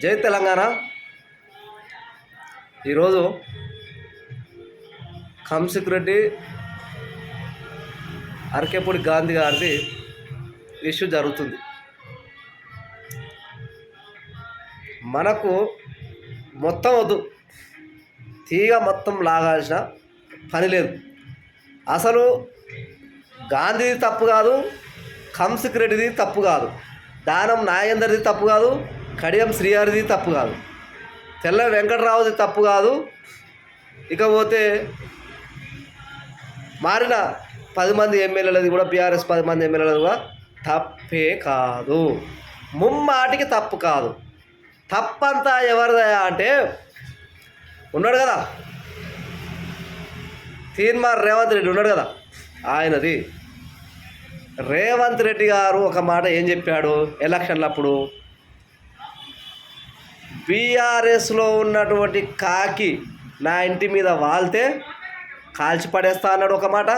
జై తెలంగాణ. ఈరోజు కంసిక్ రెడ్డి అరకేపూడి గాంధీ గారిది ఇష్యూ జరుగుతుంది. మనకు మొత్తం వద్దు. తీగ మొత్తం లాగాల్సిన పని లేదు. అసలు గాంధీది తప్పు కాదు కంసిక్ రెడ్డిది తప్పు కాదు. దానం నాగేందర్ది తప్పు కాదు కడియం శ్రీహరిది తప్పు కాదు. తెల్ల వెంకటరావుది తప్పు కాదు. ఇకపోతే మారిన పది మంది ఎమ్మెల్యేలది కూడా బీఆర్ఎస్ పది మంది ఎమ్మెల్యేలది కూడా తప్పే కాదు. ముమ్మాటికి తప్పు కాదు. తప్పంతా ఎవరిదయా అంటే ఉన్నాడు కదా. తీన్మార్ రేవంత్ రెడ్డి ఉన్నాడు కదా ఆయనది. రేవంత్ రెడ్డి గారు ఒక మాట ఏం చెప్పాడు ఎలక్షన్లప్పుడు? బీఆర్ఎస్లో ఉన్నటువంటి కాకి నా ఇంటి మీద వాళ్తే కాల్చి పడేస్తా అన్నాడు ఒక మాట.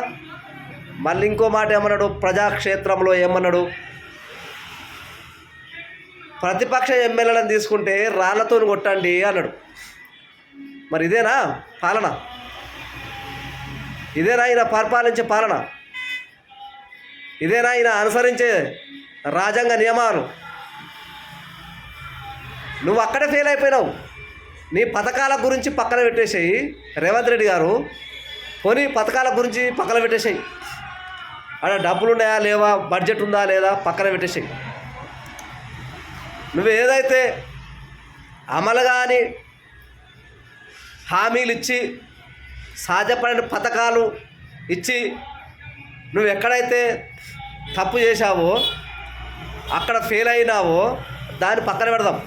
మళ్ళీ ఇంకో మాట ఏమన్నాడు? ప్రజాక్షేత్రంలో ఏమన్నాడు? ప్రతిపక్ష ఎమ్మెల్యేలను తీసుకుంటే రాళ్ళతో కొట్టండి అన్నాడు. మరి ఇదేనా పాలన? ఇదేనా ఈయన పరిపాలించే పాలన? ఇదేనా ఈయన అనుసరించే రాజ్యాంగ నియమాలు? నువ్వు అక్కడే ఫెయిల్ అయిపోయినావు. నీ పథకాల గురించి పక్కన పెట్టేసేయి. రేవంత్ రెడ్డి గారు పోనీ పథకాల గురించి పక్కన పెట్టేసేయి. అక్కడ డబ్బులు ఉన్నాయా లేవా బడ్జెట్ ఉందా లేదా పక్కన పెట్టేసేయి. నువ్వు ఏదైతే అమలు కానీ హామీలు ఇచ్చి సాధ్యపడిన పథకాలు ఇచ్చి నువ్వు ఎక్కడైతే తప్పు చేశావో అక్కడ ఫెయిల్ అయినావో దాన్ని పక్కన పెడదాం.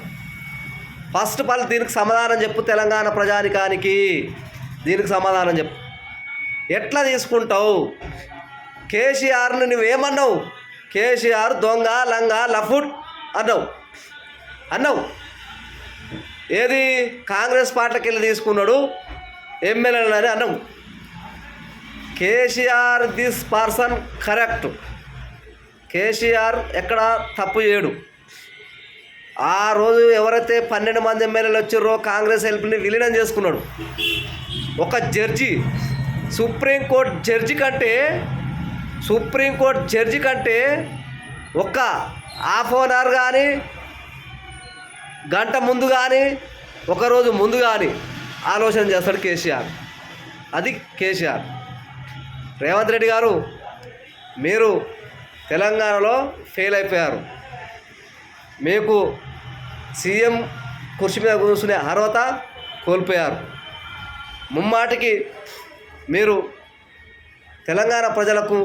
ఫస్ట్ పలు దీనికి సమాధానం చెప్పు తెలంగాణ ప్రజానికానికి. దీనికి సమాధానం చెప్పు. ఎట్లా తీసుకుంటావు? కేసీఆర్ని నువ్వేమన్నావు? కేసీఆర్ దొంగ లంగ లఫుట్ అన్నావు. అన్నావు. ఏది? కాంగ్రెస్ పార్టీకి వెళ్ళి తీసుకున్నాడు ఎమ్మెల్యేలు అని అన్నావు. KCR this person correct. KCR ఎక్కడ తప్పు చేయడు. ఆ రోజు ఎవరైతే పన్నెండు మంది ఎమ్మెల్యేలు వచ్చారో కాంగ్రెస్ హెల్ప్ని విలీనం చేసుకున్నాడు. ఒక జడ్జి సుప్రీంకోర్టు జడ్జి కంటే సుప్రీంకోర్టు జడ్జి కంటే ఒక హాఫ్ అన్ అవర్ కానీ గంట ముందు కానీ ఒకరోజు ముందు కానీ ఆలోచన చేస్తాడు కేసీఆర్. అది కేసీఆర్. రేవంత్ రెడ్డి గారు మీరు తెలంగాణలో ఫెయిల్ అయిపోయారు. మీకు సీఎం కుర్చీ మీద కూర్చునే అర్హత కోల్పోయారు. ముమ్మాటికి మీరు తెలంగాణ ప్రజలకు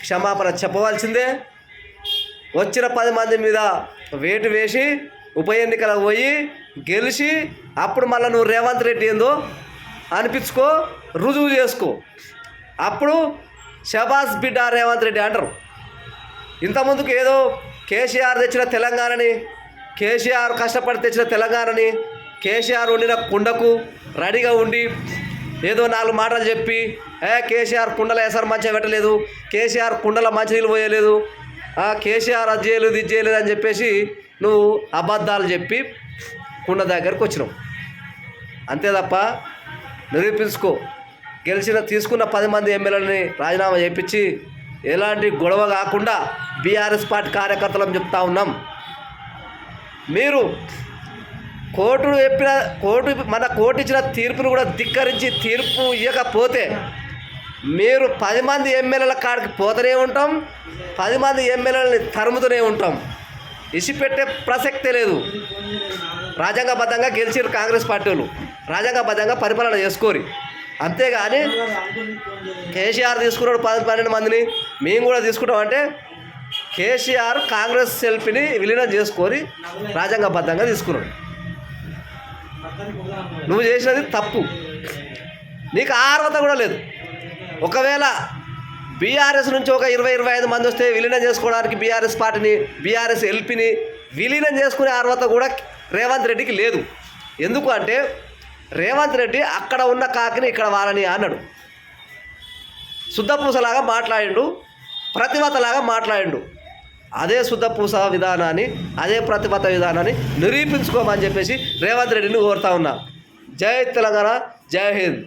క్షమాపణ చెప్పవలసిందే. వచ్చిన పది మంది మీద వేటు వేసి ఉప ఎన్నికలకు పోయి గెలిచి అప్పుడు మళ్ళీ నువ్వు రేవంత్ రెడ్డి ఏందో అనిపించుకో రుజువు చేసుకో. అప్పుడు షబాస్ బిడ్డ రేవంత్ రెడ్డి అంటారు. ఇంతకుముందుకు ఏదో కేసీఆర్ తెచ్చిన తెలంగాణని కేసీఆర్ కష్టపడి తెచ్చిన తెలంగాణని కేసీఆర్ వండిన కుండకు రెడీగా ఉండి ఏదో నాలుగు మాటలు చెప్పి ఏ కేసీఆర్ కుండల ఎసరు మంచిగా పెట్టలేదు కేసీఆర్ కుండల మంచినీళ్ళు పోయలేదు కేసీఆర్ అది చేయలేదు ఇది చేయలేదు అని చెప్పేసి నువ్వు అబద్ధాలు చెప్పి కుండ దగ్గరకు వచ్చినావు. అంతే తప్ప నిరూపించుకో. గెలిచిన తీసుకున్న పది మంది ఎమ్మెల్యేలని రాజీనామా చేయించి ఎలాంటి గొడవ కాకుండా బీఆర్ఎస్ పార్టీ కార్యకర్తలం చెప్తా ఉన్నాం. మీరు కోర్టు చెప్పిన కోర్టు మన కోర్టు ఇచ్చిన తీర్పును కూడా ధిక్కరించి తీర్పు ఇవ్వకపోతే మీరు పది మంది ఎమ్మెల్యేల కాడికి పోతూనే ఉంటాం పది మంది ఎమ్మెల్యేలని తరుముతూనే ఉంటాం. ఇసిపెట్టే ప్రసక్తే లేదు. రాజ్యాంగబద్ధంగా గెలిచిరు కాంగ్రెస్ పార్టీలు. రాజ్యాంగబద్ధంగా పరిపాలన చేసుకోరి. అంతేగాని కేసీఆర్ తీసుకున్నాడు పది పన్నెండు మందిని మేము కూడా తీసుకుంటామంటే కేసీఆర్ కాంగ్రెస్ సెల్ఫీని విలీనం చేసుకొని రాజ్యాంగబద్ధంగా తీసుకున్నాడు. నువ్వు చేసినది తప్పు. నీకు ఆ అర్హత కూడా లేదు. ఒకవేళ బీఆర్ఎస్ నుంచి ఒక ఇరవై ఇరవై ఐదు మంది వస్తే విలీనం చేసుకోవడానికి బీఆర్ఎస్ పార్టీని బీఆర్ఎస్ ఎల్పీని విలీనం చేసుకునే అర్హత కూడా రేవంత్ రెడ్డికి లేదు. ఎందుకు అంటే రేవంత్ రెడ్డి అక్కడ ఉన్న కాకిని ఇక్కడ వారని అన్నాడు. శుద్ధపూసలాగా మాట్లాడిండు. ప్రతివతలాగా మాట్లాడిండు. అదే శుద్ధ పూస విధానాన్ని అదే ప్రతిభత విధానాన్ని నిరూపించుకోమని చెప్పేసి రేవంత్ రెడ్డిని కోరుతా ఉన్నా. జై తెలంగాణ జై హింద్.